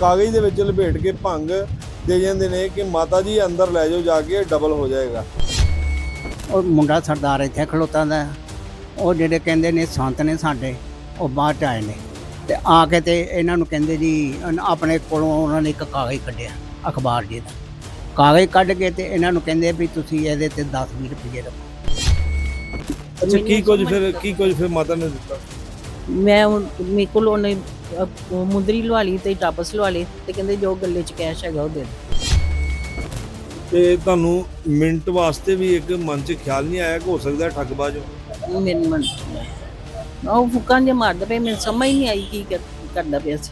ਕਾਗਜ਼ ਦੇ ਵਿੱਚ ਲਪੇਟ ਕੇ ਭੰਗ ਦੇ ਜਾਂਦੇ ਨੇ ਕਿ ਮਾਤਾ ਜੀ ਅੰਦਰ ਲੈ ਜਾਓ ਜਾ ਕੇ ਡਬਲ ਹੋ ਜਾਏਗਾ। ਉਹ ਮੁੰਡਾ ਸਰਦਾਰ ਇੱਥੇ ਖਲੋਤਾ ਦਾ। ਉਹ ਜਿਹੜੇ ਕਹਿੰਦੇ ਨੇ ਸੰਤ ਨੇ ਸਾਡੇ ਉਹ ਬਾਅਦ ਚ ਆਏ ਨੇ। ਤੇ ਆ ਕੇ ਤੇ ਇਹਨਾਂ ਨੂੰ ਕਹਿੰਦੇ ਜੀ ਅਨ- ਆਪਣੇ ਕੋਲੋਂ ਉਹਨਾਂ ਨੇ ਇੱਕ ਕਾਗਜ਼ ਕੱਢਿਆ ਅਖਬਾਰ ਜੀ ਦਾ। ਕਾਗਜ਼ ਕੱਢ ਕੇ ਤੇ ਇਹਨਾਂ ਨੂੰ ਕਹਿੰਦੇ ਵੀ ਤੁਸੀਂ ਇਹਦੇ ਤੇ 10 20 ਰੁਪਏ ਰੱਖੋ। ਅੱਛਾ ਕੀ ਕੁਝ ਫਿਰ ਕੀ ਕੁਝ ਫਿਰ ਮਾਤਾ ਨੇ ਦਿੱਤਾ? ਮੈਂ ਮੇਰੇ ਕੋਲ ਉਹਨੇ ਮੁੰਦਰੀ ਲਵਾ ਲਈ ਤੇ ਟਾਪਸ ਲਵਾ ਲਈ ਤੇ ਕਹਿੰਦੇ ਜੋ ਗੱਲੇ 'ਚ ਕੈਸ਼ ਹੈਗਾ ਉਹ ਦੇ। ਤੇ ਤੁਹਾਨੂੰ ਮਿੰਟ ਵਾਸਤੇ ਵੀ ਇੱਕ ਮਨ 'ਚ ਖਿਆਲ ਨਹੀਂ ਆਇਆ ਕਿ ਹੋ ਸਕਦਾ ਠੱਗਬਾਜ਼ ਹੋ ਮੈਨੂੰ ਮਨ ਉਹ ਫੁਕਾਂ ਜੇ ਮਾਰਦਾ ਪਿਆ ਮੈਨੂੰ ਸਮਝ ਨਹੀਂ ਆਈ ਕੀ ਕਰ- ਕਰਦਾ ਪਿਆ ਸੀ।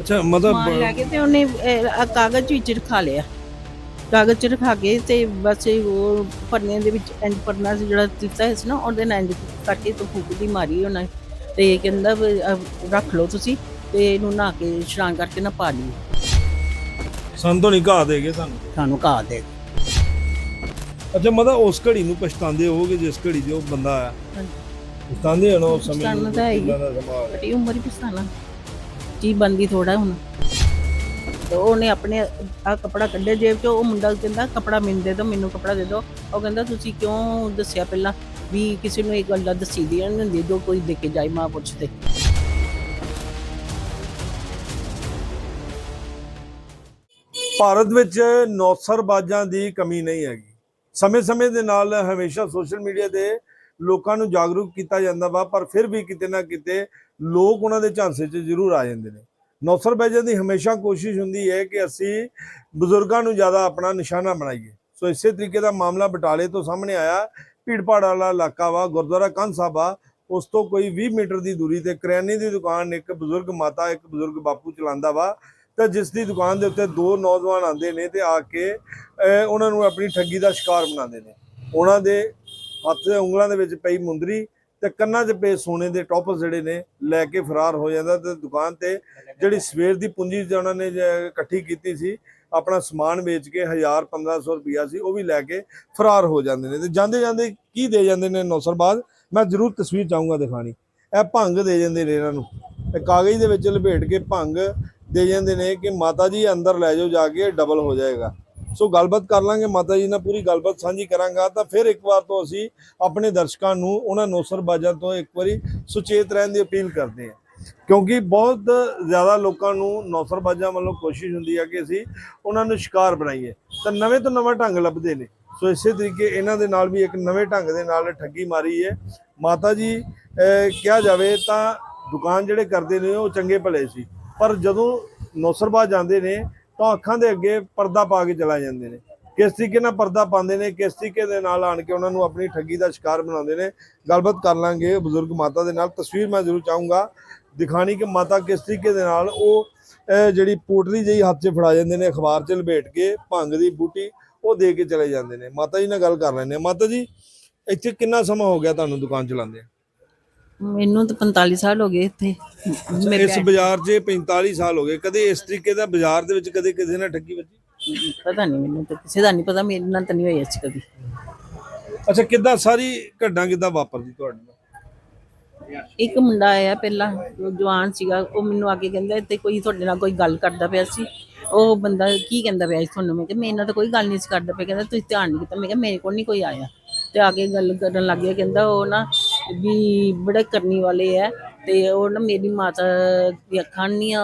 ਅੱਛਾ ਮਾਰ ਲੈ ਮਤਲਬ ਕੇ ਤੇ ਉਹਨੇ ਕਾਗਜ਼ ਵਿੱਚ ਰਖਾ ਲਿਆ। ਕਾਗਜ਼ ਚ ਰਖਾ ਕੇ ਤੇ ਬਸ ਇਹ ਉਹ ਪਰਨੇ ਦੇ ਵਿੱਚ ਇੰਜ ਪਰਨਾ ਸੀ ਜਿਹੜਾ ਦਿੱਤਾ ਸੀ ਨਾ ਉਹਦੇ ਨਾਲ ਇੰਜ ਕੱਟ ਤੋਂ ਫੂਕ ਦੀ ਮਾਰੀ ਉਹਨਾਂ ਨੇ। ਤੇ ਕਹਿੰਦਾ ਰੱਖ ਲਓ ਤੁਸੀਂ ਤੇ ਇਹਨੂੰ ਨਹਾ ਕੇ ਇਸ਼ਨਾਨ ਕਰਕੇ ਨਾ ਪਾ ਲਈ ਸੰਤੋਂ ਨਹੀਂ ਘਾ ਦੇਗੇ ਤੁਹਾਨੂੰ ਸਾਨੂੰ। ਕਹਾ ਦੇ ਅੱਛਾ ਮਤਲਬ ਉਸ ਘੜੀ ਨੂੰ ਪਛਤਾਉਂਦੇ ਹੋਗੇ ਜਿਸ ਘੜੀ 'ਚ ਉਹ ਬੰਦਾ ਆਇਆ? ਹਾਂਜੀ। ਪਛਤਾਉਂਦੇ ਹੋ ਨਾ ਉਸ ਸਮੇਂ ਪਛਤਾਉਣਾ ਨੂੰ ਤਾਂ ਹੈ ਹੀ। ਕਿੱਦਾਂ ਦਾ ਸਮਾਂ ਆ ਗਿਆ। ਬੜੀ ਉਮਰ ਹੀ ਪਛਤਾਣਾ ਕੀ ਬੰਦੀ ਥੋੜਾ ਹੁਣ। ਤੇ ਉਹਨੇ ਆਪਣੇ ਆ ਕਪੜਾ ਕੱਢਿਆ ਜੇਬ ਚੋਂ, ਉਹ ਮੁੰਡਾ ਕਹਿੰਦਾ, ਕਪੜਾ ਮੈਨੂੰ ਦੇ ਦਿਓ, ਮੈਨੂੰ ਕਪੜਾ ਦੇ ਦਿਓ। ਉਹ ਕਹਿੰਦਾ, ਤੁਸੀਂ ਕਿਉਂ ਦੱਸਿਆ ਪਹਿਲਾਂ ਵੀ ਕਿਸੇ ਨੂੰ ਇਹ ਗੱਲ ਦੱਸੀ ਦੀ ਨਹੀਂ ਹੁੰਦੀ ਜੋ ਕੋਈ ਦੇ ਕੇ ਜਾਏ ਮਾਂ ਪੁੱਛਦੇ ਭਾਰਤ ਵਿੱਚ ਨੌਸਰਬਾਜ਼ਾਂ ਦੀ ਕਮੀ ਨਹੀਂ ਹੈਗੀ। ਸਮੇਂ-ਸਮੇਂ ਦੇ ਨਾਲ ਹਮੇਸ਼ਾ ਸੋਸ਼ਲ ਮੀਡੀਆ ਦੇ ਲੋਕਾਂ ਨੂੰ ਜਾਗਰੂਕ ਕੀਤਾ ਜਾਂਦਾ ਵਾ, ਪਰ ਫਿਰ ਵੀ ਕਿਤੇ ਨਾ ਕਿਤੇ ਲੋਕ ਉਹਨਾਂ ਦੇ ਝਾਂਸੇ 'ਚ ਜ਼ਰੂਰ ਆ ਜਾਂਦੇ ਨੇ। ਨੌਸਰ ਨੌਸਰਬਾਜ਼ਾਂ ਦੀ ਹਮੇਸ਼ਾ ਕੋਸ਼ਿਸ਼ ਹੁੰਦੀ ਹੈ ਕਿ ਅਸੀਂ ਬਜ਼ੁਰਗਾਂ ਨੂੰ ਜ਼ਿਆਦਾ ਆਪਣਾ ਨਿਸ਼ਾਨਾ ਬਣਾਈਏ। ਸੋ ਇਸੇ ਤਰੀਕੇ ਦਾ ਮਾਮਲਾ ਬਟਾਲੇ ਤੋਂ ਸਾਹਮਣੇ ਆਇਆ। ਭੀੜਪਾੜ ਵਾਲਾ ਇਲਾਕਾ ਵਾ, ਗੁਰਦੁਆਰਾ ਕੰਧ ਸਾਹਿਬ ਆ। ਉਸ ਤੋਂ ਕੋਈ 20 ਮੀਟਰ ਦੀ ਦੂਰੀ ਤੇ ਕਰਿਆਨੇ ਦੀ ਦੁਕਾਨ ਇੱਕ ਬਜ਼ੁਰਗ ਮਾਤਾ, ਇੱਕ ਬਜ਼ੁਰਗ ਬਾਪੂ ਚਲਾਉਂਦਾ ਵਾ। ਤਾਂ ਜਿਸ ਦੀ ਦੁਕਾਨ ਦੇ ਉੱਤੇ ਦੋ ਨੌਜਵਾਨ ਆਉਂਦੇ ਨੇ ਤੇ ਆ ਕੇ ਉਹਨਾਂ ਨੂੰ ਆਪਣੀ ਠੱਗੀ ਦਾ ਸ਼ਿਕਾਰ ਬਣਾਉਂਦੇ ਨੇ। ਉਹਨਾਂ ਦੇ ਹੱਥ ਦੇ ਉਂਗਲਾਂ ਦੇ ਵਿੱਚ ਪਈ ਮੁੰਦਰੀ ਤੇ ਕੰਨਾਂ 'ਚ ਪਏ ਸੋਨੇ ਦੇ ਟੋਪਸ ਜਿਹੜੇ ਨੇ ਲੈ ਕੇ ਫਰਾਰ ਹੋ ਜਾਂਦਾ ਤੇ ਦੁਕਾਨ ਤੇ ਜਿਹੜੀ ਸਵੇਰ ਦੀ ਪੂੰਜੀ ਉਹਨਾਂ ਨੇ ਇਕੱਠੀ ਕੀਤੀ ਸੀ, ਆਪਣਾ ਸਮਾਨ ਵੇਚ ਕੇ 1000 1500 ਰੁਪਿਆ ਸੀ, ਉਹ ਵੀ ਲੈ ਕੇ ਫਰਾਰ ਹੋ ਜਾਂਦੇ ਨੇ। ਤੇ ਜਾਂਦੇ ਜਾਂਦੇ ਕੀ ਦੇ ਜਾਂਦੇ ਨੇ ਨੌਸਰਬਾਦ ਮੈਂ ਜ਼ਰੂਰ ਤਸਵੀਰ ਚਾਹੂੰਗਾ ਦਿਖਾਣੀ। ਇਹ ਭੰਗ ਦੇ ਜਾਂਦੇ ਨੇ ਇਹਨਾਂ ਨੂੰ। ਇਹ ਕਾਗਜ਼ ਦੇ ਵਿੱਚ ਲਪੇਟ ਕੇ ਭੰਗ ਦੇ ਜਾਂਦੇ ਨੇ ਕਿ ਮਾਤਾ ਜੀ ਅੰਦਰ ਲੈ ਜਾਓ ਜਾ ਕੇ ਡਬਲ ਹੋ ਜਾਏਗਾ। ਸੋ ਗੱਲਬਾਤ ਕਰ ਲਾਂਗੇ, ਮਾਤਾ ਜੀ ਨਾਲ ਪੂਰੀ ਗੱਲਬਾਤ ਸਾਂਝੀ ਕਰਾਂਗਾ। ਤਾਂ ਫਿਰ ਇੱਕ ਵਾਰ ਤੋਂ ਅਸੀਂ ਆਪਣੇ ਦਰਸ਼ਕਾਂ ਨੂੰ ਉਹਨਾਂ ਨੌਸਰਬਾਜ਼ਾਂ ਤੋਂ ਇੱਕ ਵਾਰੀ ਸੁਚੇਤ ਰਹਿਣ ਦੀ ਅਪੀਲ ਕਰਦੇ ਹਾਂ। ਕਿਉਂਕਿ ਬਹੁਤ ਜ਼ਿਆਦਾ ਲੋਕਾਂ ਨੂੰ ਨੌਸਰਬਾਜ਼ਾਂ ਵੱਲੋਂ ਕੋਸ਼ਿਸ਼ ਹੁੰਦੀ ਹੈ ਕਿ ਅਸੀਂ ਉਹਨਾਂ ਨੂੰ ਸ਼ਿਕਾਰ ਬਣਾਈਏ। ਤਾਂ ਨਵੇਂ ਤੋਂ ਨਵਾਂ ਢੰਗ ਲੱਭਦੇ ਨੇ। ਸੋ ਇਸੇ ਤਰੀਕੇ ਇਹਨਾਂ ਦੇ ਨਾਲ ਵੀ ਇੱਕ ਨਵੇਂ ਢੰਗ ਦੇ ਨਾਲ ਠੱਗੀ ਮਾਰੀ ਹੈ। ਮਾਤਾ ਜੀ ਕਿਹਾ ਜਾਵੇ ਤਾਂ ਦੁਕਾਨ ਜਿਹੜੇ ਕਰਦੇ ਨੇ ਉਹ ਚੰਗੇ ਭਲੇ ਸੀ। ਪਰ ਜਦੋਂ ਨੌਸਰਬਾਜ਼ ਜਾਂਦੇ ਨੇ ਤਾਂ ਅੱਖਾਂ ਦੇ ਅੱਗੇ ਪਰਦਾ ਪਾ ਕੇ ਚਲਾ ਜਾਂਦੇ ਨੇ। ਕਿਸ ਤਰੀਕੇ ਨਾਲ ਪਰਦਾ ਪਾਉਂਦੇ ਨੇ, ਕਿਸ ਤਰੀਕੇ ਦੇ ਨਾਲ ਆਣ ਕੇ ਉਹਨਾਂ ਨੂੰ ਆਪਣੀ ਠੱਗੀ ਦਾ ਸ਼ਿਕਾਰ ਬਣਾਉਂਦੇ ਨੇ, ਗੱਲਬਾਤ ਕਰ ਲਾਂਗੇ ਬਜ਼ੁਰਗ ਮਾਤਾ ਦੇ ਨਾਲ। ਤਸਵੀਰ ਮੈਂ ਜ਼ਰੂਰ ਚਾਹੂੰਗਾ ਦਿਖਾਣੀ ਕਿ ਮਾਤਾ ਕਿਸ ਤਰੀਕੇ ਦੇ ਨਾਲ ਉਹ ਜਿਹੜੀ ਪੋਟਲੀ ਜਿਹੀ ਹੱਥ 'ਚ ਫੜਾ ਜਾਂਦੇ ਨੇ, ਅਖਬਾਰ 'ਚ ਲਪੇਟ ਕੇ ਭੰਗ ਦੀ ਬੂਟੀ ਉਹ ਦੇ ਕੇ ਚਲੇ ਜਾਂਦੇ ਨੇ। ਮਾਤਾ ਜੀ ਨਾਲ ਗੱਲ ਕਰ ਲੈਂਦੇ ਹਾਂ। ਮਾਤਾ ਜੀ, ਇੱਥੇ ਕਿੰਨਾ ਸਮਾਂ ਹੋ ਗਿਆ ਤੁਹਾਨੂੰ ਦੁਕਾਨ ਚਲਾਉਂਦੇ ਮੈਨੂੰ ਤਾਂ 45 ਸਾਲ ਹੋ ਗਏ ਇੱਥੇ। ਇਸ ਬਾਜ਼ਾਰ 'ਚ 45 ਸਾਲ ਹੋ ਗਏ। ਕਦੇ ਇਸ ਤਰੀਕੇ ਦਾ ਬਾਜ਼ਾਰ ਦੇ ਵਿੱਚ ਕਦੇ ਕਿਸੇ ਨਾਲ ਠੱਗੀ ਵੱਜੀ? ਪਤਾ ਨਹੀਂ ਮੈਨੂੰ ਤਾਂ ਕਿਸੇ ਦਾ ਨਹੀਂ ਪਤਾ ਮੇਰੇ ਨਾਲ ਤਾਂ ਨਹੀਂ ਹੋਇਆ ਸੀ ਕਦੀ। ਅੱਛਾ ਕਿੱਦਾਂ ਸਾਰੀ ਘਟਨਾ ਕਿੱਦਾਂ ਵਾਪਰਦੀ ਤੁਹਾਡੇ ਨਾਲ? ਇੱਕ ਮੁੰਡਾ ਆਇਆ ਪਹਿਲਾਂ ਜਵਾਨ ਸੀਗਾ ਉਹ ਮੈਨੂੰ ਆ ਕੇ ਕਹਿੰਦਾ ਇੱਥੇ ਕੋਈ ਤੁਹਾਡੇ ਨਾਲ ਕੋਈ ਗੱਲ ਕਰਦਾ ਪਿਆ ਸੀ। ਉਹ ਬੰਦਾ ਕੀ ਕਹਿੰਦਾ ਪਿਆ ਸੀ ਤੁਹਾਨੂੰ? ਮੈਂ ਕਿਹਾ ਮੇਰੇ ਨਾਲ ਤਾਂ ਕੋਈ ਗੱਲ ਨਹੀਂ ਸੀ ਕਰਦਾ ਪਿਆ। ਕਹਿੰਦਾ ਤੁਸੀਂ ਧਿਆਨ ਨਹੀਂ ਕੀਤਾ। ਮੈਂ ਕਿਹਾ ਮੇਰੇ ਕੋਲ ਨਹੀਂ ਕੋਈ ਆਇਆ। ਤੇ ਆ ਕੇ ਗੱਲ ਕਰਨ ਲੱਗ ਗਿਆ। ਕਹਿੰਦਾ ਉਹ ਨਾ ਵੀ ਬੜੇ ਕਰਨੀ ਵਾਲੇ ਆ ਤੇ ਉਹ ਨਾ ਮੇਰੀ ਮਾਤਾ ਦੀ ਅੱਖਾਂ ਨਹੀਂ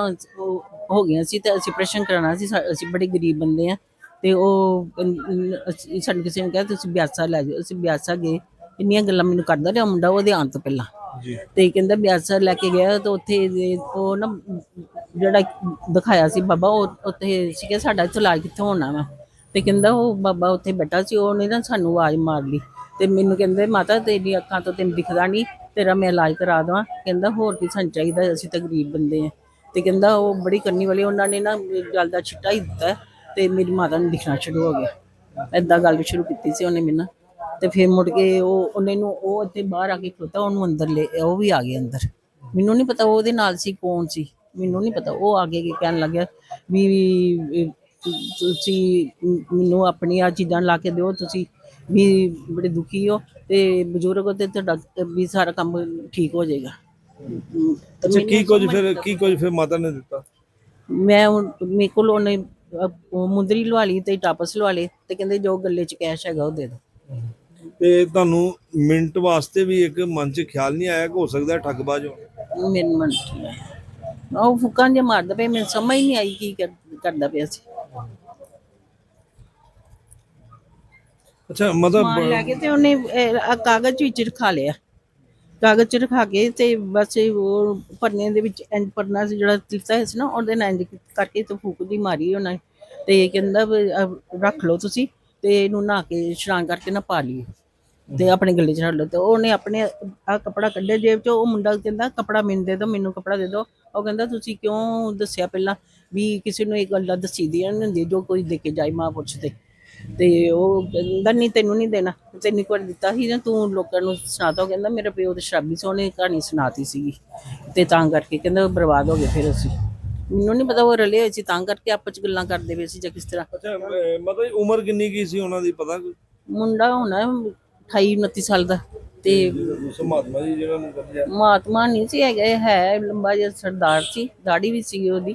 ਹੋ ਗਈਆਂ ਸੀ ਤੇ ਅਸੀਂ ਆਪਰੇਸ਼ਨ ਕਰਾਉਣਾ ਸੀ ਅਸੀਂ ਬੜੇ ਗਰੀਬ ਬੰਦੇ ਆ ਤੇ ਉਹ ਸਾਨੂੰ ਕਿਸੇ ਨੇ ਕਿਹਾ ਤੁਸੀਂ ਬਿਆਸਾ ਲੈ ਜਾਓ ਅਸੀਂ ਬਿਆਸਾ ਗਏ ਇੰਨੀਆਂ ਗੱਲਾਂ ਮੈਨੂੰ ਕਰਦਾ ਰਿਹਾ ਮੁੰਡਾ ਉਹਦੇ ਆਉਣ ਤੋਂ ਪਹਿਲਾਂ। ਤੇ ਕਹਿੰਦਾ ਬਿਆਸਾ ਲੈ ਕੇ ਗਿਆ ਤੇ ਉੱਥੇ ਉਹ ਨਾ ਜਿਹੜਾ ਦਿਖਾਇਆ ਸੀ ਬਾਬਾ ਉਹ ਉੱਥੇ ਸੀਗਾ ਸਾਡਾ ਇੱਥੋਂ ਇਲਾਜ ਕਿੱਥੋਂ ਹੋਣਾ ਵਾ। ਤੇ ਕਹਿੰਦਾ ਉਹ ਬਾਬਾ ਉੱਥੇ ਬੈਠਾ ਸੀ ਉਹਨੇ ਨਾ ਸਾਨੂੰ ਆਵਾਜ਼ ਮਾਰ ਲਈ। ਤੇ ਮੈਨੂੰ ਕਹਿੰਦੇ ਮਾਤਾ ਤੇਰੀ ਅੱਖਾਂ ਤੋਂ ਤੈਨੂੰ ਦਿਖਦਾ ਨਹੀਂ ਤੇਰਾ ਮੈਂ ਇਲਾਜ ਕਰਾ ਦਵਾਂ। ਕਹਿੰਦਾ ਹੋਰ ਕੀ ਸਾਨੂੰ ਚਾਹੀਦਾ ਅਸੀਂ ਤਾਂ ਗਰੀਬ ਬੰਦੇ ਆ। ਤੇ ਕਹਿੰਦਾ ਉਹ ਬੜੀ ਕਰਨੀ ਵਾਲੇ ਉਹਨਾਂ ਨੇ ਨਾ ਗੱਲ ਦਾ ਛਿੱਟਾ ਹੀ ਦਿੱਤਾ ਤੇ ਮੇਰੀ ਮਾਤਾ ਨੂੰ ਦਿਖਣਾ ਸ਼ੁਰੂ ਹੋ ਗਿਆ। ਏਦਾਂ ਗੱਲ ਸ਼ੁਰੂ ਕੀਤੀ ਸੀ ਉਹਨੇ ਮੈਨੂੰ ਤੇ ਫਿਰ ਮੁੜ ਕੇ ਉਹ ਉਹਨੇ ਨੂੰ ਉਹ ਇੱਥੇ ਬਾਹਰ ਆ ਕੇ ਖਲੋਤਾ ਉਹਨੂੰ ਅੰਦਰ ਲੈ ਉਹ ਵੀ ਆ ਗਿਆ ਅੰਦਰ। ਮੈਨੂੰ ਨਹੀਂ ਪਤਾ ਉਹਦੇ ਨਾਲ ਸੀ ਕੌਣ ਸੀ? ਮੈਨੂੰ ਨਹੀਂ ਪਤਾ। ਉਹ ਆ ਕੇ ਕਹਿਣ ਲੱਗਿਆ ਵੀ ਵੀ, ਤੁਸੀਂ ਮੈਨੂੰ ਆਪਣੀ ਆ ਚੀਜ਼ਾਂ ਲਾ ਕੇ ਦਿਓ ਤੁਸੀਂ ਵੀ ਬੜੇ ਦੁਖੀ ਹੋ ਤੇ ਬਜ਼ੁਰਗ ਹੋ ਤੇ ਤੁਹਾਡਾ ਵੀ ਸਾਰਾ ਕੰਮ ਠੀਕ ਹੋ ਜਾਏਗਾ। ਤੇ ਅੱਛਾ ਮੈਨੂੰ ਕੀ ਕੁਝ ਸਮਝ ਫਿਰ ਕੀ ਕੁਝ ਫਿਰ ਮਾਤਾ ਨੇ ਦਿੱਤਾ? ਮੈਂ ਹੁਣ ਮੇਰੇ ਕੋਲ ਉਹਨੇ ਅਹ, ਉਹ ਮੁੰਦਰੀ ਲਵਾ ਲਈ ਤੇ ਟਾਪਸ ਲਵਾ ਲਏ ਤੇ ਕਹਿੰਦੇ ਜੋ ਗੱਲੇ 'ਚ ਕੈਸ਼ ਹੈਗਾ ਉਹ ਦੇ ਦਿਓ। ਤੇ ਤੁਹਾਨੂੰ ਮਿੰਟ ਵਾਸਤੇ ਵੀ ਇੱਕ ਮਨ 'ਚ ਖਿਆਲ ਨਹੀਂ ਆਇਆ ਕਿ ਹੋ ਸਕਦਾ ਹੈ ਠੱਗਬਾਜ਼ ਹੋ ਮੈਨੂੰ ਮਨ ਉਹ ਫੁਕਾਂ ਜਿਹਾ ਮਾਰਦਾ ਪਿਆ ਮੈਨੂੰ ਸਮਝ ਨਹੀਂ ਆਈ ਕੀ ਕਰ- ਕਰਦਾ ਪਿਆ ਸੀ। ਅੱਛਾ ਸਮਾਨ ਮਤਲਬ ਲੈ ਕੇ ਤੇ ਉਹਨੇ ਇਹ, ਆਹ ਕਾਗਜ਼ ਵਿੱਚ ਰਖਾ ਲਿਆ। ਕਾਗਜ਼ ਚ ਰਖਾ ਕੇ ਤੇ ਬਸ ਇਹ ਉਹ ਪਰਨੇ ਦੇ ਵਿੱਚ ਇੰਜ ਪਰਨਾ ਸੀ ਜਿਹੜਾ ਦਿੱਤਾ ਹੋਇਆ ਸੀ ਨਾ ਉਹਦੇ ਨਾਲ ਇੰਜ ਕਰਕੇ ਤੇ ਫੂਕ ਦੀ ਮਾਰੀ ਉਹਨਾਂ। ਨੇ ਤੇ ਕਹਿੰਦਾ ਵੀ, ਆਹ, ਰੱਖ ਲਓ ਤੁਸੀਂ ਤੇ ਇਹਨੂੰ ਨਹਾ ਕੇ ਇਸ਼ਨਾਨ ਕਰਕੇ ਨਾ ਪਾ ਲਈ ਤੇ ਆਪਣੇ ਗੱਲੇ ਚ ਰੱਖ ਲਓ। ਤੇ ਉਹਨੇ ਆਪਣੇ ਆ ਕਪੜਾ ਕੱਢਿਆ ਜੇਬ ਚੋਂ ਉਹ ਮੁੰਡਾ ਕਹਿੰਦਾ ਕਪੜਾ ਮੈਨੂੰ ਦੇ ਦਿਓ ਮੈਨੂੰ ਕਪੜਾ ਦੇ ਦਿਓ। ਉਹ ਕਹਿੰਦਾ ਤੁਸੀਂ ਕਿਉਂ ਦੱਸਿਆ ਪਹਿਲਾਂ ਵੀ ਕਿਸੇ ਨੂੰ ਇਹ ਗੱਲਾਂ ਦੱਸੀ ਦੀ ਨਹੀਂ ਹੁੰਦੀਆਂ ਜੋ ਕੋਈ ਦੇ ਕੇ ਜਾਏ ਮਾਂ ਪੁੱਛ ਤੇ ਉਹ ਕਹਿੰਦਾ ਨਹੀਂ ਤੈਨੂੰ ਨਹੀਂ ਦੇਣਾ। ਤੈਨੂੰ ਇੱਕ ਵਾਰ ਦਿੱਤਾ ਸੀ ਨਾ ਤੂੰ ਲੋਕਾਂ ਨੂੰ ਸੁਣਾਤਾ ਉਹ ਕਹਿੰਦਾ ਮੇਰਾ ਪਿਓ ਤੇ ਸ਼ਰਾਬੀ ਸੀ ਉਹਨੇ ਕਹਾਣੀ ਸੁਣਾਤੀ ਸੀਗੀ। ਤੇ ਤਾਂ ਕਰਕੇ ਕਹਿੰਦਾ ਬਰਬਾਦ ਹੋ ਗਏ ਫਿਰ ਅਸੀਂ। ਮੈਨੂੰ ਨਹੀਂ ਪਤਾ ਉਹ ਰਲੇ ਹੋਏ ਸੀ ਤਾਂ ਕਰਕੇ ਆਪਸ ਚ ਗੱਲਾਂ ਕਰਦੇ ਪਏ ਸੀ ਜਾਂ ਕਿਸ ਤਰ੍ਹਾਂ। ਅੱਛਾ ਅਹ, ਮਤਲਬ ਉਮਰ ਕਿੰਨੀ ਕੀ ਸੀ ਉਹਨਾਂ ਦੀ ਪਤਾ ਕੋਈ? ਮੁੰਡਾ ਹੋਣਾ 28 29 ਸਾਲ ਦਾ। ਤੇ ਮਹਾਤਮਾ ਜੀ ਨੂੰ ਕਬਜ਼ਾ ਮਹਾਤਮਾ ਨਹੀਂ ਸੀ ਹੈਗਾ ਇਹ ਹੈ ਲੰਬਾ ਜਿਹਾ ਸਰਦਾਰ ਸੀ ਦਾੜੀ ਵੀ ਸੀ ਉਹਦੀ।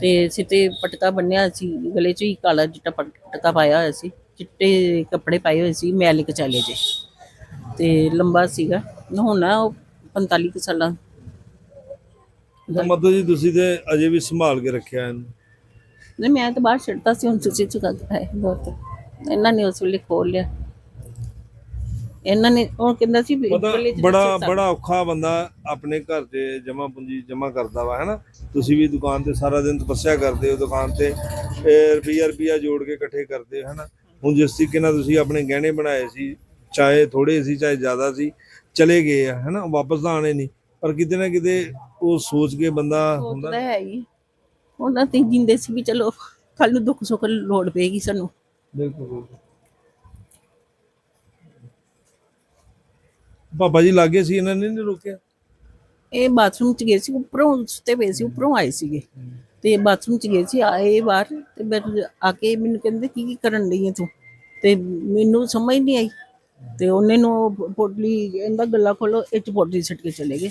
ਤੇ ਸਿੱਤੇ ਪਟਕਾ ਬੰਨਿਆ ਸੀ ਗਲੇ 'ਚ ਹੀ ਕਾਲਾ ਚਿੱਟਾ ਪਟਕਾ ਪਾਇਆ ਹੋਇਆ ਸੀ ਚਿੱਟੇ ਕੱਪੜੇ ਪਾਏ ਹੋਏ ਸੀ ਮੈਲ ਕਚਾਲੇ ਜੇ। ਤੇ ਲੰਬਾ ਸੀਗਾ ਹੋਣਾ ਉਹ 45 ਕੁ ਸਾਲਾਂ। ਮਤਲਬ ਜੀ ਤੁਸੀਂ ਤੇ ਅਜੇ ਵੀ ਸੰਭਾਲ ਕੇ ਰੱਖਿਆ ਇਹਨੂੰ? ਨਹੀਂ ਮੈਂ ਤਾਂ ਬਾਹਰ ਛੱਡਤਾ ਸੀ ਹੁਣ ਤੁਸੀਂ ਚੁਕਾ ਹੈ ਬਹੁਤ। ਇਹਨਾਂ ਨੇ ਉਸ ਵੇਲੇ ਖੋਲ ਲਿਆ। ਇਹਨਾਂ ਨੇ ਉਹ ਕਹਿੰਦਾ ਸੀ ਵੀ 'ਚ ਬੜਾ ਬੜਾ ਔਖਾ ਬੰਦਾ ਆਪਣੇ ਘਰ ਤੇ ਜਮਾ ਪੂੰਜੀ ਜਮਾ ਕਰਦਾ ਵਾ ਹੈਨਾ? ਤੁਸੀਂ ਵੀ ਦੁਕਾਨ ਤੇ ਸਾਰਾ ਦਿਨ ਤਪੱਸਿਆ ਕਰਦੇ ਹੋ ਦੁਕਾਨ ਤੇ ਇਹ ਰੁਪਈਆ ਰੁਪਈਆ ਜੋੜ ਕੇ ਇਕੱਠੇ ਕਰਦੇ ਹੋ ਹੈਨਾ? ਹੁਣ ਜਿਸ ਤਰੀਕੇ ਨਾਲ ਤੁਸੀਂ ਆਪਣੇ ਗਹਿਣੇ ਬਣਾਏ ਸੀ ਚਾਹੇ ਥੋੜੇ ਸੀ ਚਾਹੇ ਜ਼ਿਆਦਾ ਸੀ ਚਲੇ ਗਏ ਆ ਹੈਨਾ? ਵਾਪਸ ਤਾਂ ਆਣੇ ਨਹੀਂ ਪਰ ਕਿਤੇ ਨਾ ਕਿਤੇ ਉਹ ਸੋਚ ਕੇ ਬੰਦਾ ਹੁੰਦਾ ਸੋਚਦਾ ਹੈ ਹੀ। ਉਹਨਾਂ ਤੇ ਜਿੰਦੇ ਸੀ ਵੀ ਚਲੋ ਕੱਲ ਨੂੰ ਦੁੱਖ ਸੁੱਖ ਲੋੜ ਪਏਗੀ ਸਾਨੂੰ। ਬਿਲਕੁਲ। ਬਾਬਾ ਜੀ ਲਾਗੇ ਸੀ ਇਹਨਾਂ ਨੇ ਨਹੀਂ ਰੋਕਿਆ? ਇਹ ਬਾਥਰੂਮ ਚ ਗਏ ਸੀ ਉੱਪਰੋਂ ਸੁੱਤੇ ਪਏ ਸੀ ਉੱਪਰੋਂ ਆਏ ਸੀਗੇ। ਤੇ ਬਾਥਰੂਮ ਚ ਗਏ ਸੀ ਆਏ ਬਾਹਰ ਤੇ ਫਿਰ ਆ ਕੇ ਮੈਨੂੰ ਕਹਿੰਦੇ ਕੀ ਕੀ ਕਰਨ ਲਈ ਤੂੰ? ਤੇ ਮੈਨੂੰ ਸਮਝ ਨਹੀਂ ਆਈ। ਤੇ ਉਹਨੇ ਨੂੰ ਪੋਟਲੀ ਇਹਦਾ ਗੱਲਾ ਖੋਲੋ ਇਹ ਚ ਪੋਟਲੀ ਛੱਡ ਕੇ ਚਲੇ ਗਏ।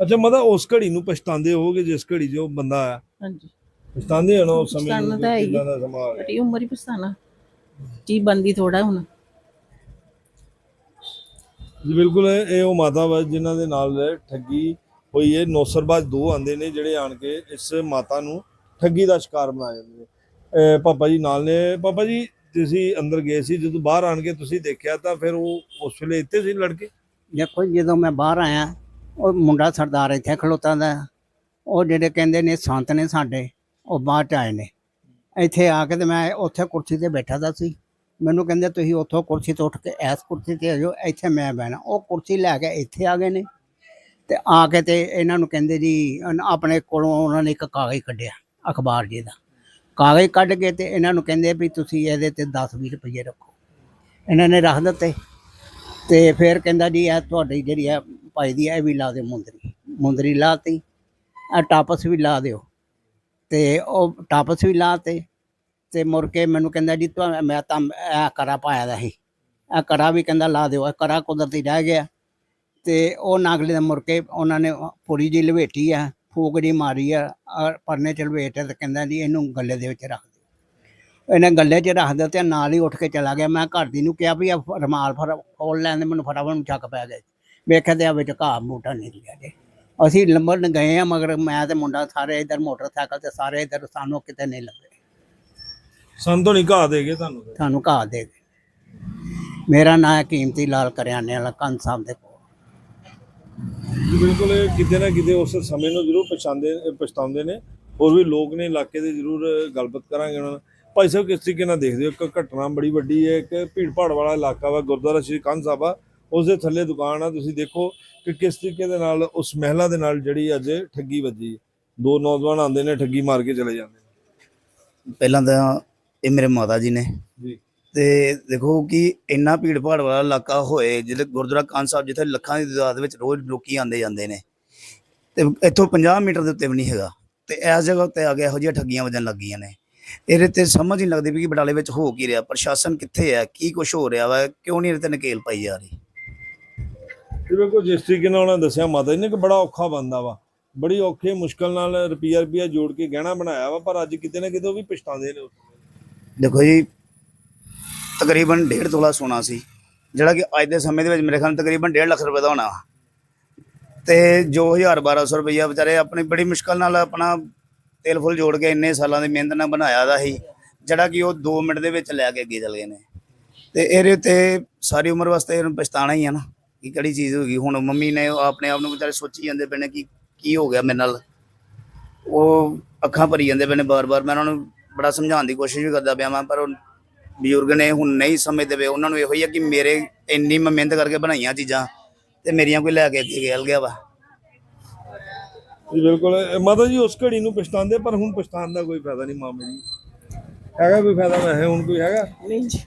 ਅੱਛਾ ਮਤਲਬ ਉਸ ਘੜੀ ਨੂੰ ਪਛਤਾਉਂਦੇ ਹੋਗੇ ਜਿਸ ਘੜੀ ਉਹ ਬੰਦਾ ਆਇਆ? ਹਾਂਜੀ। ਪਛਤਾਉਂਦੇ ਹੋ ਨਾ ਉਸ ਸਮੇਂ ਨੂੰ। ਕਿੱਦਾਂ ਦਾ ਸਮਾਂ ਆ ਗਿਆ? ਬੜੀ ਉਮਰ ਹੀ ਪਛਤਾਣਾ ਕੀ ਬੰਦੀ ਥੋੜਾ ਹੁਣ। ਜੀ, ਬਿਲਕੁਲ, ਇਹ ਉਹ ਮਾਤਾ ਵਾ ਜਿਨ੍ਹਾਂ ਦੇ ਨਾਲ ਠੱਗੀ ਹੋਈ ਹੈ। ਨੌਸਰਬਾਜ਼ ਦੋ ਆਂਦੇ ਨੇ ਜਿਹੜੇ ਆਣ ਕੇ ਇਸ ਮਾਤਾ ਨੂੰ ਠੱਗੀ ਦਾ ਸ਼ਿਕਾਰ ਬਣਾ ਜਾਂਦੇ ਨੇ। ਪਾਪਾ ਜੀ ਨਾਲ ਨੇ। ਪਾਪਾ ਜੀ, ਤੁਸੀਂ ਅੰਦਰ ਗਏ ਸੀ, ਜਦੋਂ ਬਾਹਰ ਆਣ ਕੇ ਤੁਸੀਂ ਦੇਖਿਆ ਤਾਂ ਫਿਰ ਉਹ ਉਸ ਵੇਲੇ ਇੱਥੇ ਸੀ ਲੜਕੇ? ਦੇਖੋ ਜਦੋਂ ਮੈਂ ਬਾਹਰ ਆਇਆ, ਉਹ ਮੁੰਡਾ ਸਰਦਾਰ ਇੱਥੇ ਖਲੋਤਾ ਦਾ। ਉਹ ਜਿਹੜੇ ਕਹਿੰਦੇ ਨੇ ਸੰਤ ਨੇ ਸਾਡੇ, ਉਹ ਬਾਹਰ ਚ ਆਏ ਨੇ। ਇੱਥੇ ਆ ਕੇ ਤੇ ਮੈਂ ਉੱਥੇ ਕੁਰਸੀ ਤੇ ਬੈਠਾ ਦਾ ਸੀ। ਮੈਨੂੰ ਕਹਿੰਦੇ ਤੁਸੀਂ ਉੱਥੋਂ ਕੁਰਸੀ ਤੋਂ ਉੱਠ ਕੇ ਇਸ ਕੁਰਸੀ ਤੇ ਆ ਜਾਓ, ਇੱਥੇ ਮੈਂ ਬਹਿਣਾ। ਉਹ ਕੁਰਸੀ ਲੈ ਕੇ ਇੱਥੇ ਆ ਗਏ ਨੇ ਤੇ ਆ ਕੇ ਤੇ ਇਹਨਾਂ ਨੂੰ ਕਹਿੰਦੇ ਜੀ ਆਪਣੇ ਕੋਲੋਂ ਉਹਨਾਂ ਨੇ ਇੱਕ ਕਾਗਜ਼ ਕੱਢਿਆ, ਅਖਬਾਰ ਜੀ ਦਾ ਕਾਗਜ਼ ਕੱਢ ਕੇ ਤੇ ਇਹਨਾਂ ਨੂੰ ਕਹਿੰਦੇ ਵੀ ਤੁਸੀਂ ਇਹਦੇ ਤੇ 10-20 ਰੁਪਏ ਰੱਖੋ। ਇਹਨਾਂ ਨੇ ਰੱਖ ਦਿੱਤੇ ਤੇ ਫਿਰ ਕਹਿੰਦਾ ਜੀ, ਇਹ ਤੁਹਾਡੀ ਜਿਹੜੀ ਹੈ ਭਾਈ ਦੀ, ਇਹ ਵੀ ਲਾ ਦਿਓ ਮੁੰਦਰੀ। ਮੁੰਦਰੀ ਲਾਤੀ ਆ ਟਾਪਸ ਵੀ ਲਾ ਦਿਓ। ਤੇ ਉਹ ਟਾਪਸ ਵੀ ਲਾਤੇ ਤੇ ਮੁੜ ਕੇ ਮੈਨੂੰ ਕਹਿੰਦਾ ਜੀ ਤੁਹਾ ਮੈਂ ਤਾਂ ਇਹ ਕਰਾ ਪਾਇਆ ਦਾ ਸੀ। ਇਹ ਕਰਾ ਵੀ ਕਹਿੰਦਾ ਲਾ ਦਿਓ, ਇਹ ਕਰਾ ਕੁਦਰਤੀ ਰਹਿ ਗਿਆ। ਤੇ ਉਹ ਨਾਗਲੇ ਦੇ ਮੁੜ ਕੇ ਉਹਨਾਂ ਨੇ ਪੂਰੀ ਜੀ ਲਵੇਟੀ ਆ ਫੂਕ ਜੀ ਮਾਰੀ ਆ, ਔਰ ਪਰਨੇ ਚ ਲਵੇਟ ਤੇ ਕਹਿੰਦਾ ਜੀ ਇਹਨੂੰ ਗੱਲੇ ਦੇ ਵਿੱਚ ਰੱਖ ਦਿਓ। ਇਹਨੇ ਗੱਲੇ 'ਚ ਰੱਖ ਦਿੱਤਾ ਤੇ ਨਾਲ ਹੀ ਉੱਠ ਕੇ ਚਲਾ ਗਿਆ। ਮੈਂ ਘਰ ਦੀ ਨੂੰ ਕਿਹਾ ਵੀ ਆ ਰਮਾਲ ਫੜ ਖੋਲ ਲੈਣ ਦੇ, ਮੈਨੂੰ ਫਟਾਫਟ ਨੂੰ ਚੱਕ ਪੈ ਗਿਆ ਵੇਖਿਆ ਤੇ ਆ ਵਿੱਚ ਘਾਹ ਮੂਟਾ ਨਿਕਲਿਆ ਜੇ। ਅਸੀਂ ਲੰਬਣ ਗਏ ਆ, ਮਗਰ ਮੈਂ ਤੇ ਮੁੰਡਾ ਸਾਰੇ ਇਧਰ ਮੋਟਰਸਾਈਕਲ ਤੇ ਸਾਰੇ ਇਧਰ ਸਾਨੂੰ ਕਿਤੇ ਨਹੀਂ ਲੱਗੇ ਸੰਤੋਂ ਨਹੀਂ ਘਾ ਦੇਗੇ ਤੁਹਾਨੂੰ। ਸਾਨੂੰ ਘਾਹ ਦੇ ਗਏ। ਮੇਰਾ ਨਾਂ ਹੈ ਕੀਮਤੀ ਲਾਲ ਕਰਿਆਨੇ ਵਾਲਾ ਕੰਨ ਸਾਹਿਬ ਦੇ ਕੋਲ। ਜੀ ਬਿਲਕੁਲ ਇਹ ਕਿਤੇ ਨਾ ਕਿਤੇ ਉਸ ਸਮੇਂ ਨੂੰ ਜ਼ਰੂਰ ਪਛਾਣਦੇ ਪਛਤਾਉਂਦੇ ਨੇ। ਹੋਰ ਵੀ ਲੋਕ ਨੇ ਇਲਾਕੇ ਦੇ ਜ਼ਰੂਰ ਗੱਲਬਾਤ ਕਰਾਂਗੇ ਉਹਨਾਂ ਨਾਲ। ਭਾਈ ਸਾਹਿਬ ਕਿਸ ਤਰੀਕੇ ਨਾਲ ਦੇਖਦੇ ਹੋ? ਇੱਕ ਘਟਨਾ ਬੜੀ ਵੱਡੀ ਹੈ ਇੱਕ ਭੀੜ ਭਾੜ ਵਾਲਾ ਇਲਾਕਾ ਵਾ ਗੁਰਦੁਆਰਾ ਸ਼੍ਰੀ ਕੰਨ ਸਾਹਿਬ ਆ। ਉਸ ਦੇ ਥੱਲੇ ਦੁਕਾਨ ਆ ਤੁਸੀਂ ਦੇਖੋ ਕਿ ਕਿਸ ਤਰੀਕੇ ਦੇ ਨਾਲ ਉਸ ਮਹਿਲਾ ਦੇ ਨਾਲ ਜਿਹੜੀ ਅੱਜ ਠੱਗੀ ਵੱਜੀ। ਹੈ। ਦੋ ਨੌਜਵਾਨ ਆਉਂਦੇ ਨੇ ਠੱਗੀ ਮਾਰ ਕੇ ਚਲੇ ਜਾਂਦੇ ਨੇ। ਪਹਿਲਾਂ ਤਾਂ ਇਹ ਮੇਰੇ ਮਾਤਾ ਜੀ ਨੇ। ਜੀ। ਤੇ ਦੇਖੋ ਕਿ ਇੰਨਾ ਭੀੜ ਭਾੜ ਵਾਲਾ ਇਲਾਕਾ ਹੋਏ ਜਿਹੜੇ ਗੁਰਦੁਆਰਾ ਕਾਨ ਸਾਹਿਬ ਜਿੱਥੇ ਲੱਖਾਂ ਦੀ ਤਾਦਾਦ ਵਿੱਚ ਰੋਜ਼ ਲੋਕੀ ਆਉਂਦੇ ਜਾਂਦੇ ਨੇ ਤੇ ਇੱਥੋਂ 50 ਮੀਟਰ ਦੇ ਉੱਤੇ ਵੀ ਨਹੀਂ ਹੈਗਾ। ਤੇ ਇਸ ਜਗ੍ਹਾ ਉੱਤੇ ਆ ਕੇ ਇਹੋ ਜਿਹੀਆਂ ਠੱਗੀਆਂ ਵੱਜਣ ਲੱਗੀਆਂ ਨੇ। ਇਹਦੇ ਤੇ ਸਮਝ ਨਹੀਂ ਲੱਗਦੀ ਵੀ ਕਿ ਬਟਾਲੇ ਵਿੱਚ ਹੋ ਕੀ ਰਿਹਾ ਪ੍ਰਸ਼ਾਸਨ ਕਿੱਥੇ ਹੈ ਕੀ ਕੁਝ ਹੋ ਰਿਹਾ ਵਾ ਕਿਉਂ ਨਹੀਂ ਇਹਦੇ ਤੇ ਨਕੇਲ ਪਾਈ ਜਾ ਰਹੀ। ਜੀ ਬਿਲਕੁਲ ਜਿਸ ਤਰੀਕੇ ਨਾਲ ਉਹਨਾਂ ਦੱਸਿਆ ਮਾਤਾ ਜੀ ਨੇ ਕਿ ਬੜਾ ਔਖਾ ਬੰਦਾ ਵਾ। ਬੜੀ ਔਖੇ ਮੁਸ਼ਕਲ ਨਾਲ ਰੁਪਈਆ ਰੁਪਈਆ ਜੋੜ ਕੇ ਗਹਿਣਾ ਬਣਾਇਆ ਵਾ ਪਰ ਅੱਜ ਕਿਤੇ ਨਾ ਕਿਤੇ ਉਹ ਵੀ ਪਛਤਾਉਂਦੇ ਨੇ ਦੇਖੋ ਜੀ, ਤਕਰੀਬਨ 1.5 ਤੋਲਾ ਸੋਨਾ ਸੀ, ਜਿਹੜਾ ਕਿ ਅੱਜ ਦੇ ਸਮੇਂ ਦੇ ਵਿੱਚ ਮੇਰੇ ਖਿਆਲ ਨਾਲ ਤਕਰੀਬਨ 1.5 ਲੱਖ ਰੁਪਏ ਦਾ ਹੋਣਾ। ਵਾ। ਤੇ ਜੋ 1000 1200 ਰੁਪਈਆ ਵਿਚਾਰੇ ਆਪਣੀ ਬੜੀ ਮੁਸ਼ਕਲ ਨਾਲ ਆਪਣਾ ਤੇਲ ਫੁੱਲ ਜੋੜ ਕੇ ਇੰਨੇ ਸਾਲਾਂ ਦੀ ਮਿਹਨਤ ਨਾਲ ਬਣਾਇਆ ਦਾ ਸੀ, ਜਿਹੜਾ ਕਿ ਉਹ 2 ਮਿੰਟ ਦੇ ਵਿੱਚ ਲੈ ਕੇ ਅੱਗੇ ਚਲ ਗਏ ਨੇ। ਤੇ ਇਹਦੇ ਉੱਤੇ ਸਾਰੀ ਉਮਰ ਵਾਸਤੇ ਇਹਨੂੰ ਪਛਤਾਣਾ ਹੀ ਆ ਨਾ, ਕਿ ਕਿਹੜੀ ਚੀਜ਼ ਹੋ ਗਈ। ਹੁਣ ਮੰਮੀ ਨੇ ਆਪਣੇ ਆਪ ਨੂੰ ਵਿਚਾਰੇ ਸੋਚੀ ਜਾਂਦੇ ਪਏ ਨੇ ਕਿ ਕੀ ਹੋ ਗਿਆ ਮੇਰੇ ਨਾਲ। ਉਹ ਅੱਖਾਂ ਭਰੀ ਜਾਂਦੇ ਪਏ ਨੇ ਬਾਰ-ਬਾਰ। ਮੈਂ ਉਹਨਾਂ ਨੂੰ ਬੜਾ ਸਮਝਾਉਣ ਦੀ ਕੋਸ਼ਿਸ਼ ਵੀ ਕਰਦਾ ਪਿਆ ਮੈਂ ਪਰ ਉਹ ਬਜ਼ੁਰਗ ਨੇ ਹੁਣ ਨਹੀਂ ਸਮਝਦੇ ਪਏ। ਉਹਨਾਂ ਨੂੰ ਇਹੋ ਹੀ ਆ ਕਿ ਮੇਰੇ ਇੰਨੀ ਮੈਂ ਮਿਹਨਤ ਕਰਕੇ ਬਣਾਈਆਂ ਚੀਜ਼ਾਂ ਤੇ ਮੇਰੀਆਂ ਕੋਈ ਲੈ ਕੇ ਅੱਗੇ ਗੇਲ ਗਿਆ ਵਾ। ਜੀ ਬਿਲਕੁਲ। ਮਾਤਾ ਜੀ ਉਸ ਘੜੀ ਨੂੰ ਪਛਤਾਉਂਦੇ ਪਰ ਹੁਣ ਪਛਤਾਉਣ ਦਾ ਕੋਈ ਫਾਇਦਾ ਨਹੀਂ ਮਾਮੇ ਜੀ। ਹੈਗਾ ਕੋਈ ਫਾਇਦਾ ਵੈਸੇ ਹੁਣ ਕੋਈ ਹੈਗਾ? ਨਹੀਂ ਜੀ।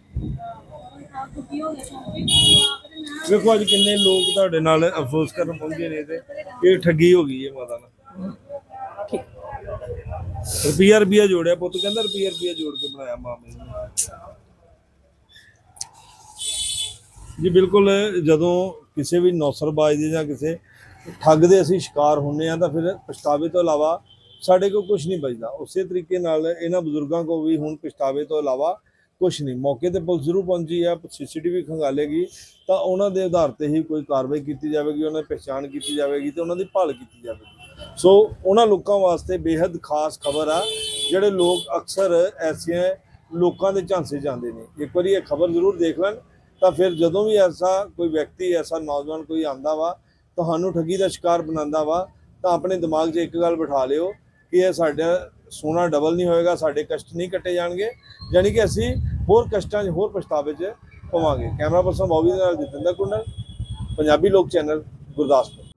ਵੇਖੋ ਅੱਜ ਕਿੰਨੇ ਲੋਕ ਤੁਹਾਡੇ ਨਾਲ ਅਫਸੋਸ ਕਰਨ ਪਹੁੰਚੇ ਨੇ ਤੇ ਇਹ ਠੱਗੀ ਹੋ ਗਈ ਹੈ ਮਾਤਾ ਨਾਲ। ਰੁਪਈਆ ਰੁਪਈਆ ਜੋੜਿਆ ਪੁੱਤ, ਕਹਿੰਦਾ ਰੁਪਈਆ ਰੁਪਈਆ ਜੋੜ ਕੇ ਬਣਾਇਆ ਮਾਮੇ ਨੇ। ਜੀ ਬਿਲਕੁਲ, ਜਦੋਂ ਕਿਸੇ ਵੀ ਨੌਸਰਬਾਜ਼ ਦੇ ਜਾਂ ਕਿਸੇ ਠੱਗ ਦੇ ਅਸੀਂ ਸ਼ਿਕਾਰ ਹੁੰਨੇ ਆ, ਤਾਂ ਫਿਰ ਪਛਤਾਵੇ ਤੋਂ ਇਲਾਵਾ ਸਾਡੇ ਕੋਲ ਕੁਝ ਨਹੀਂ ਬਚਦਾ। ਉਸੇ ਤਰੀਕੇ ਨਾਲ ਇਹਨਾਂ ਬਜ਼ੁਰਗਾਂ ਕੋ ਵੀ ਹੁਣ ਪਛਤਾਵੇ ਤੋਂ ਇਲਾਵਾ ਕੁਝ ਨਹੀਂ। ਮੌਕੇ ਤੇ ਪੁਲਿਸ ਜ਼ਰੂਰ ਪਹੁੰਚੀ ਆ, ਸੀਸੀਟੀਵੀ ਖੰਗਾਲੇਗੀ, ਤਾਂ ਉਹਨਾਂ ਦੇ ਆਧਾਰ ਤੇ ਹੀ ਕੋਈ ਕਾਰਵਾਈ ਕੀਤੀ ਜਾਵੇਗੀ, ਉਹਨਾਂ ਦੀ ਪਛਾਣ ਕੀਤੀ ਜਾਵੇਗੀ, ਤੇ ਉਹਨਾਂ ਦੀ ਭਾਲ ਕੀਤੀ ਜਾਵੇਗੀ। ਸੋ ਉਹਨਾਂ ਲੋਕਾਂ ਵਾਸਤੇ ਬੇहद ਖਾਸ ਖਬਰ ਆ, ਜਿਹੜੇ ਲੋਕ ਅਕਸਰ ਐਸੀਆਂ ਲੋਕਾਂ ਦੇ ਝਾਂਸੇ ਜਾਂਦੇ ਨੇ। ਇੱਕ ਵਾਰੀ ਇਹ ਖਬਰ ਜ਼ਰੂਰ ਦੇਖ ਲੈਣ, ਤਾਂ ਫਿਰ ਜਦੋਂ ਵੀ ਐਸਾ ਕੋਈ ਵਿਅਕਤੀ, ਐਸਾ ਨੌਜਵਾਨ ਕੋਈ ਆਂਦਾ ਵਾ, ਤੁਹਾਨੂੰ ਠੱਗੀ ਦਾ ਸ਼ਿਕਾਰ ਬਣਾਉਂਦਾ ਵਾ, ਤਾਂ ਆਪਣੇ ਦਿਮਾਗ 'ਚ ਇੱਕ ਗੱਲ ਬਿਠਾ ਲਿਓ ਕਿ ਇਹ ਸਾਡਾ ਸੋਨਾ ਡਬਲ ਨਹੀਂ ਹੋਏਗਾ, ਸਾਡੇ ਕਸ਼ਟ ਨਹੀਂ ਕੱਟੇ ਜਾਣਗੇ ਯਾਨੀ ਕਿ ਅਸੀਂ ਹੋਰ ਕਸ਼ਟਾਂ 'ਚ, ਹੋਰ ਪਛਤਾਵੇ 'ਚ ਪਵਾਂਗੇ। ਕੈਮਰਾ ਪਰਸਨ ਬੌਬੀ ਦੇ ਨਾਲ ਜਤਿੰਦਰ ਕੁੰਡਲ, ਪੰਜਾਬੀ ਲੋਕ ਚੈਨਲ, ਗੁਰਦਾਸਪੁਰ।